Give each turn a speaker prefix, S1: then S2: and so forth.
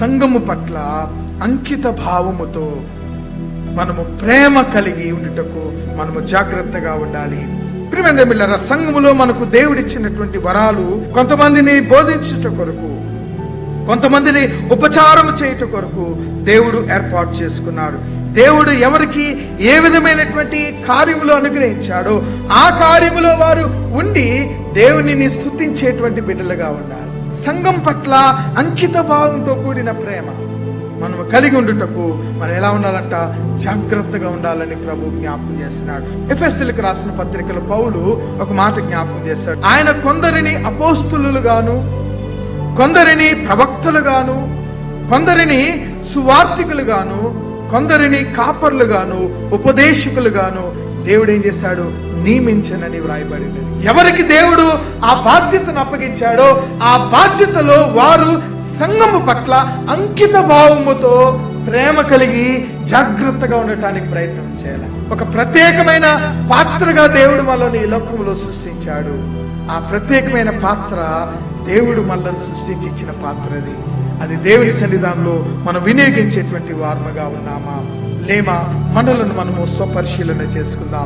S1: సంఘము పట్ల అంకిత భావముతో మనము ప్రేమ కలిగి ఉండుటకు మనము జాగ్రత్తగా ఉండాలి. ప్రియమైన మిల్లర సంఘములో మనకు దేవుడిచ్చినటువంటి వరాలు కొంతమందిని బోధించుట కొరకు కొంతమందిని ఉపచారం చేయుట కొరకు దేవుడు ఏర్పాటు చేసుకున్నాడు. దేవుడు ఎవరికి ఏ విధమైనటువంటి కార్యములు అనుగ్రహించాడో ఆ కార్యములో వారు ఉండి దేవునిని స్థుతించేటువంటి బిడ్డలుగా ఉండాలి. సంఘం పట్ల అంకిత భావంతో కూడిన ప్రేమ. మనము కలిగి ఉండుటకు మనం ఎలా ఉండాలంట? జాగ్రత్తగా ఉండాలని ప్రభు జ్ఞాపకం చేస్తున్నాడు. ఎఫ్ఎస్ఎల్కి రాసిన పత్రికలు పౌలు ఒక మాట జ్ఞాపకం చేస్తాడు. ఆయన కొందరిని అపోస్తులుగాను కొందరిని ప్రవక్తలుగాను కొందరిని సువార్థికులుగాను కొందరిని కాపర్లుగాను ఉపదేశకులుగాను దేవుడు ఏం చేశాడు నియమించనని వ్రాయబడింది ఎవరికి దేవుడు ఆ బాధ్యతను అప్పగించాడో ఆ బాధ్యతలో వారు సంఘము పట్ల అంకిత భావముతో ప్రేమ కలిగి జాగ్రత్తగా ఉండటానికి ప్రయత్నం చేయాలి. ఒక ప్రత్యేకమైన పాత్రగా దేవుడు మనల్ని ఈ లోకంలో సృష్టించాడు. ఆ ప్రత్యేకమైన పాత్ర దేవుడు మనల్ని సృష్టించి ఇచ్చిన పాత్ర అది. అది దేవుని సన్నిధానంలో మనం వినియోగించేటువంటి వార్మగా ఉన్నామా? లేమా? మనలను మనము స్వపరిశీలన చేసుకుందాం